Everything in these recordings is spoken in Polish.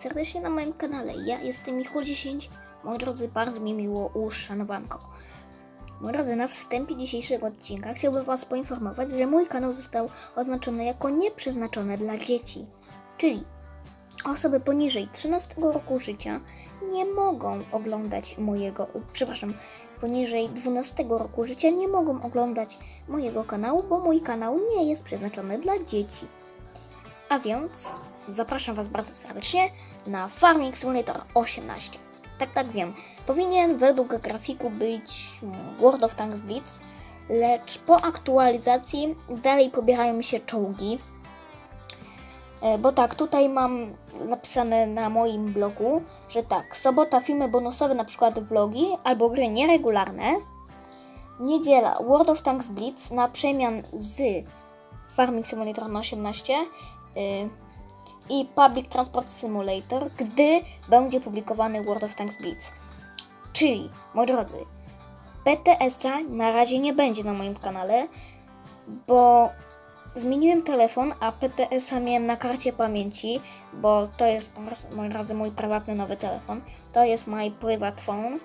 serdecznie na moim kanale. Ja jestem Michu10. Moi drodzy, bardzo mi miło uszanowanko. Moi drodzy, na wstępie dzisiejszego odcinka chciałbym Was poinformować, że mój kanał został oznaczony jako nieprzeznaczony dla dzieci. Czyli osoby poniżej 13 roku życia nie mogą oglądać mojego, przepraszam, poniżej 12 roku życia nie mogą oglądać mojego kanału, bo mój kanał nie jest przeznaczony dla dzieci. A więc zapraszam Was bardzo serdecznie na Farming Simulator 18. Tak, tak wiem. Powinien według grafiku być World of Tanks Blitz, lecz po aktualizacji dalej pobierają mi się czołgi. E, Bo tak, tutaj mam napisane na moim blogu, że tak, sobota filmy bonusowe, na przykład vlogi albo gry nieregularne. Niedziela World of Tanks Blitz na przemian z Farming Simulator na 18 y, i Public Transport Simulator, gdy będzie publikowany World of Tanks Blitz. Czyli, moi drodzy, PTS-a na razie nie będzie na moim kanale, bo zmieniłem telefon, a PTS-a miałem na karcie pamięci, bo to jest po prostu, moi drodzy, mój prywatny nowy telefon. To jest my private phone.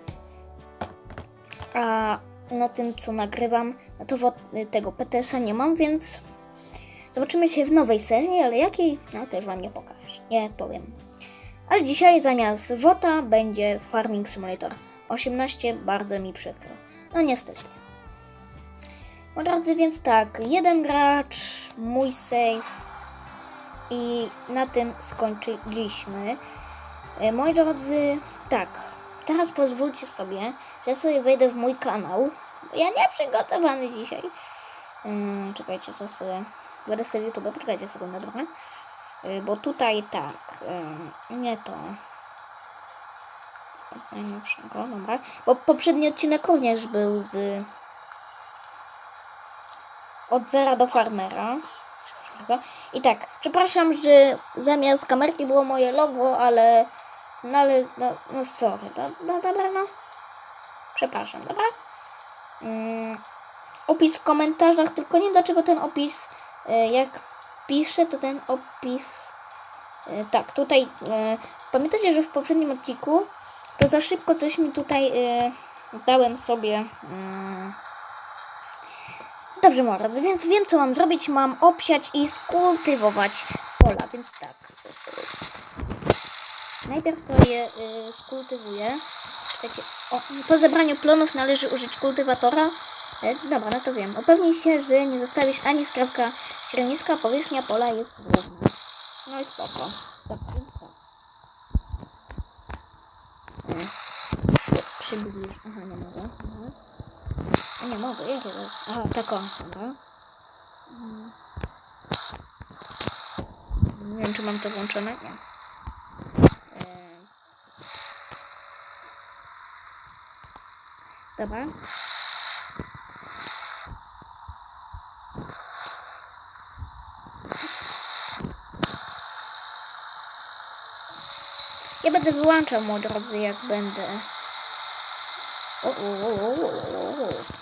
A na tym, co nagrywam, no to tego PTS-a nie mam, więc zobaczymy się w nowej serii, ale jakiej, no to już Wam nie pokażę, nie powiem. Ale dzisiaj zamiast WOTA będzie Farming Simulator 18, bardzo mi przykro. No niestety. Moi drodzy, więc tak, jeden gracz, mój save i na tym skończyliśmy. E, Moi drodzy, tak, teraz pozwólcie sobie, że ja sobie wejdę w mój kanał. Ja nie przygotowany dzisiaj. Ym, czekajcie, co sobie... Będę sobie YouTube, poczekajcie sekundę, dobra? Y, Bo tutaj tak, ym, nie to. Najnowszego, dobra. Bo poprzedni odcinek również był z... Od zera do farmera. I tak, przepraszam, że zamiast kamerki było moje logo, ale... No ale, no, no sorry, no, no dobra, no. Przepraszam, dobra? Mm, opis w komentarzach, tylko nie wiem dlaczego ten opis, jak piszę, to ten opis, e, tak, tutaj, e, pamiętacie, że w poprzednim odcinku, to za szybko coś mi tutaj e, dałem sobie, mm, dobrze drodzy, więc wiem co mam zrobić, mam obsiać i skultywować pola, więc tak, najpierw to je e, skultywuję, czekajcie, o, po zebraniu plonów należy użyć kultywatora. E, dobra, no to wiem. Upewnij się, że nie zostawisz ani skrawka ścierniska, powierzchnia pola jest równa. No i spoko. Dobra. E, przy- Przybliż. Aha, nie mogę. Aha. Nie mogę, jak to? Aha, tak o, dobra. Mm. Nie wiem, czy mam to włączone. Nie. E, Dobra. Ja będę wyłączał, moi drodzy, jak będę. O, o, o, o, o, o.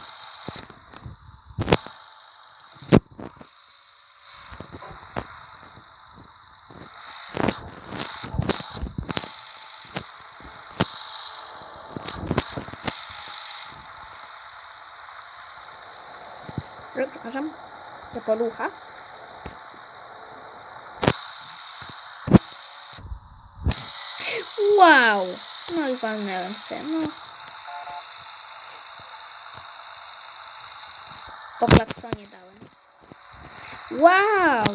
Przepraszam. Wow! No i walnęłem się, no. Po klaksonie dałem. Wow!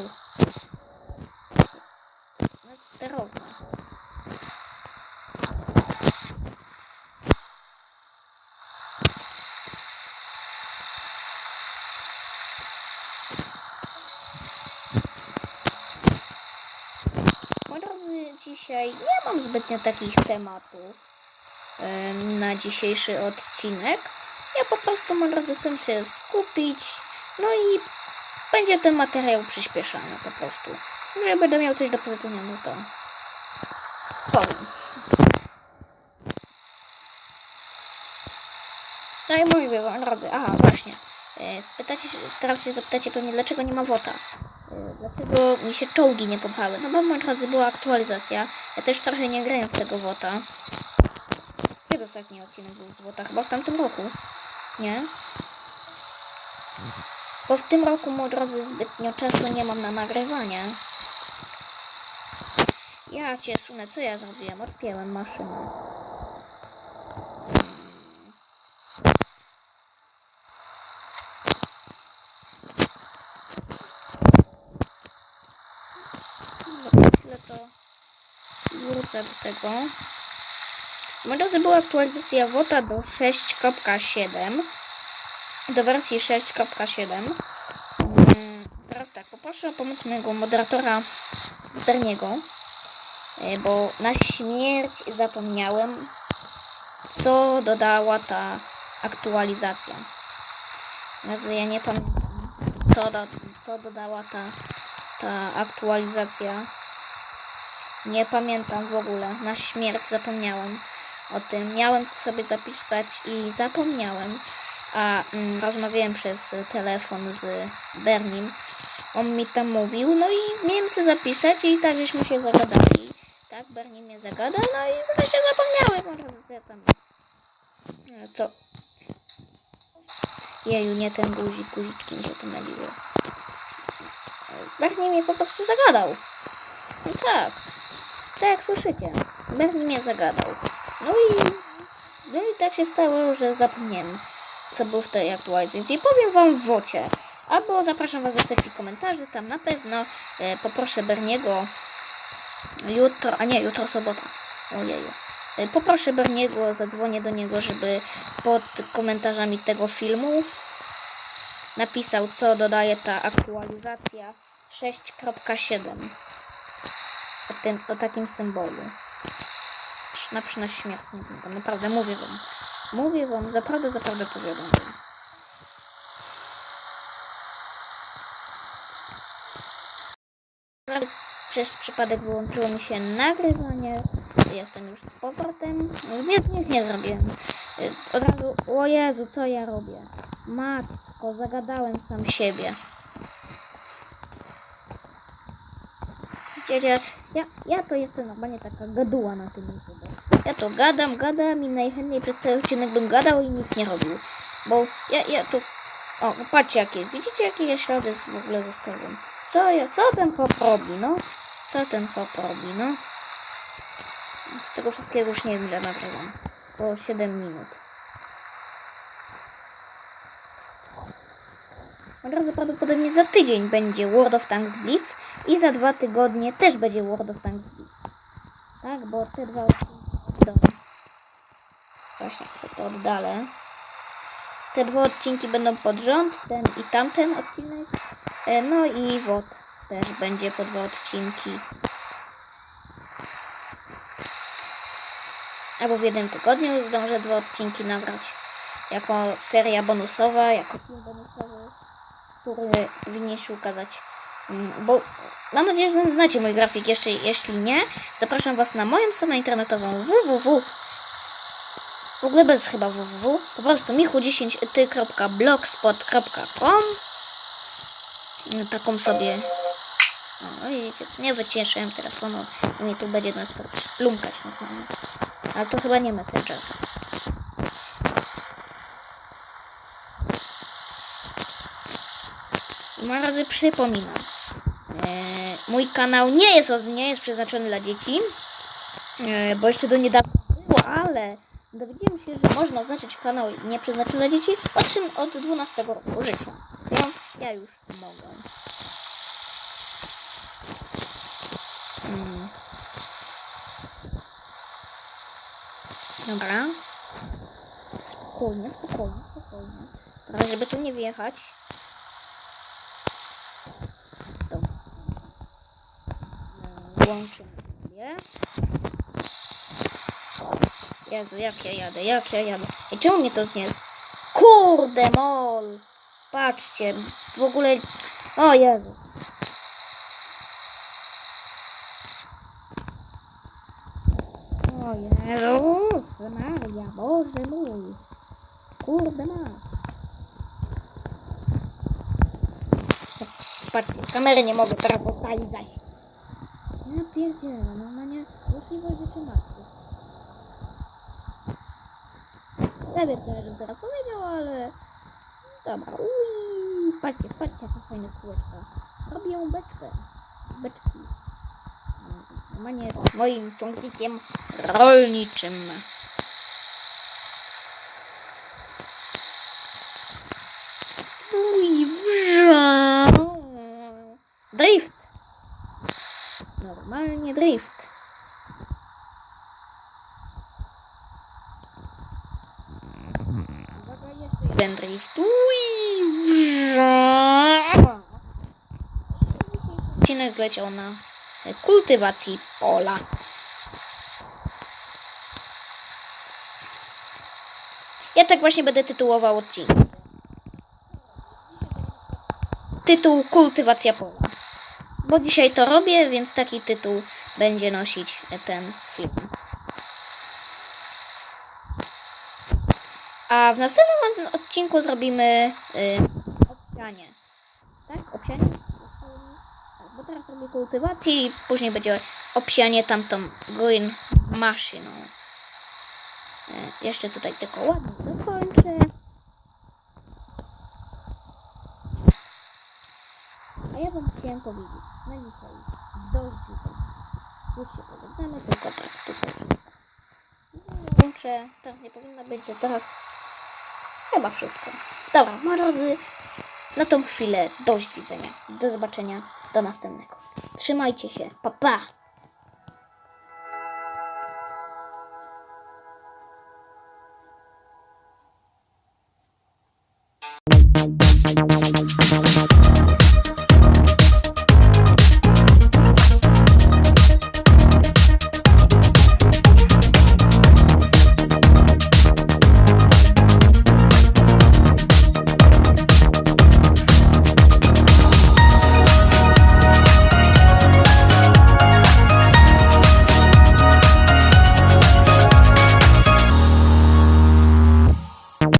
To jest nadsterowa. Moi drodzy, dzisiaj nie mam zbytnio takich tematów em, na dzisiejszy odcinek. Ja po prostu, moi drodzy, chcę się skupić. No i będzie ten materiał przyspieszany po prostu. Że będę miał coś do powiedzenia, no to powiem. No i mówię, drodzy, aha, właśnie. E, Pytacie teraz się zapytacie pewnie, dlaczego nie ma wota. Dlaczego mi się czołgi nie popały? No bo moi drodzy, była aktualizacja. Ja też trochę nie grałem w tego WOTA. Kiedy ostatni odcinek był z WOTA? Chyba w tamtym roku. Nie? Bo w tym roku, moi drodzy, zbytnio czasu nie mam na nagrywanie. Ja cię sunę, co ja zrobiłem? Odpięłem maszynę. Dobra, chwilę to wrócę do tego. Drodzy, była aktualizacja WOTA do 6.7 do wersji 6.7 Mm, Teraz tak, poproszę o pomoc mojego moderatora Berniego, y, bo na śmierć zapomniałem, co dodała ta aktualizacja. Drodzy, ja nie pamiętam, co, do, co dodała ta, ta aktualizacja. Nie pamiętam w ogóle. Na śmierć zapomniałem o tym. Miałem sobie zapisać i zapomniałem. A mm, rozmawiałem przez telefon z Bernim. On mi tam mówił, no i miałem sobie zapisać i tak żeśmy się zagadali. Tak, Bernie mnie zagadał, no i wreszcie zapomniałem. Może co? Jeju, nie ten guzik, guziczki mi się pomyliły. Bernie mnie po prostu zagadał. No tak. Tak jak słyszycie. Bernie mnie zagadał. No i, no i tak się stało, że zapomniałem, co było w tej aktualizacji. Powiem wam w wocie. Albo zapraszam was do sekcji komentarzy. Tam na pewno e, poproszę Berniego jutro, a nie, jutro sobota. Ojeju. E, Poproszę Berniego, zadzwonię do niego, żeby pod komentarzami tego filmu napisał, co dodaje ta aktualizacja 6.7 o, tym, o takim symbolu. Na nie wiem, Naprawdę, mówię wam. Mówię wam, naprawdę, naprawdę powiadam wam. Przez przypadek wyłączyło mi się nagrywanie. Jestem już z powrotem. Nic, nic nie zrobiłem. Y, Od razu, o Jezu, co ja robię? Matko, zagadałem sam siebie. Wiecie, ja, ja to jestem normalnie taka gaduła na tym YouTube. Ja to gadam, gadam i najchętniej przez cały odcinek bym gadał i nic nie robił. Bo ja, ja to... O, patrzcie jakie, widzicie jakie ja ślady w ogóle zostawiam? Co ja, co ten hop robi, no? Co ten hop robi, no? Z tego wszystkiego już nie wiem ile nagrywam. Po 7 minut. Od prawdopodobnie za tydzień będzie World of Tanks Blitz i za dwa tygodnie też będzie World of Tanks Blitz. Tak, bo te dwa odcinki będą... Właśnie chcę to oddalę. Te dwa odcinki będą pod rząd, ten i tamten odcinek. E, No i WOT też będzie po dwa odcinki. Albo w jednym tygodniu zdążę dwa odcinki nagrać. Jako seria bonusowa, jako film bonusowy, który powinien się ukazać. Mm, Bo mam nadzieję, że znacie mój grafik. Jeszcze, jeśli nie, zapraszam Was na moją stronę internetową www. W ogóle bez chyba www. Po prostu michu10ty.blogspot.com No, Taką sobie. No widzicie, nie wycieszyłem telefonu i tu będzie nas plumkać normalnie. Ale to chyba nie Messenger. Moi razy przypominam. E, mój kanał nie jest, nie jest przeznaczony dla dzieci, e, bo jeszcze do niedawna było, ale dowiedziałem się, że można oznaczyć kanał nieprzeznaczony dla dzieci od, od 12 roku życia. Więc ja już mogę. Mm. Dobra. Spokojnie, spokojnie, spokojnie. Żeby tu nie wjechać. Włączymy sobie. Jezu, jak ja jadę, jak ja jadę. I czemu mnie to nie... Kurde, mol! Patrzcie, w ogóle... O Jezu. O Jezu, Maria, Boże mój. Kurde ma. Patrzcie, kamery nie mogę teraz odpalić zaś. Ja pierdzielę, normalnie możliwość rzeczy matki. Ja wiem, co ja żebym teraz powiedział, ale... Dobra, ui, patrzcie, patrzcie, jakie fajne kółeczka. Robię beczkę. Beczki. Normalnie moim ciągnikiem rolniczym. Drift. Normalnie drift. Jeden drift. Odcinek zleciał na kultywacji pola. Ja tak właśnie będę tytułował odcinek. Tytuł Kultywacja pola. Bo dzisiaj to robię, więc taki tytuł będzie nosić ten film. A w następnym odcinku zrobimy y, obsianie. Tak? Obsianie? Bo teraz robię kultywację i później będzie obsianie tamtą green maszyną. E, jeszcze tutaj tylko ładnie dokończę. A ja wam chciałem powiedzieć, na dzisiaj dość widzeń. Już się pożegnamy, tylko tak, tutaj. Łączę, teraz nie powinno być, że teraz chyba wszystko. Dobra, moi drodzy, na tą chwilę dość widzenia. Do zobaczenia, do następnego. Trzymajcie się, pa pa!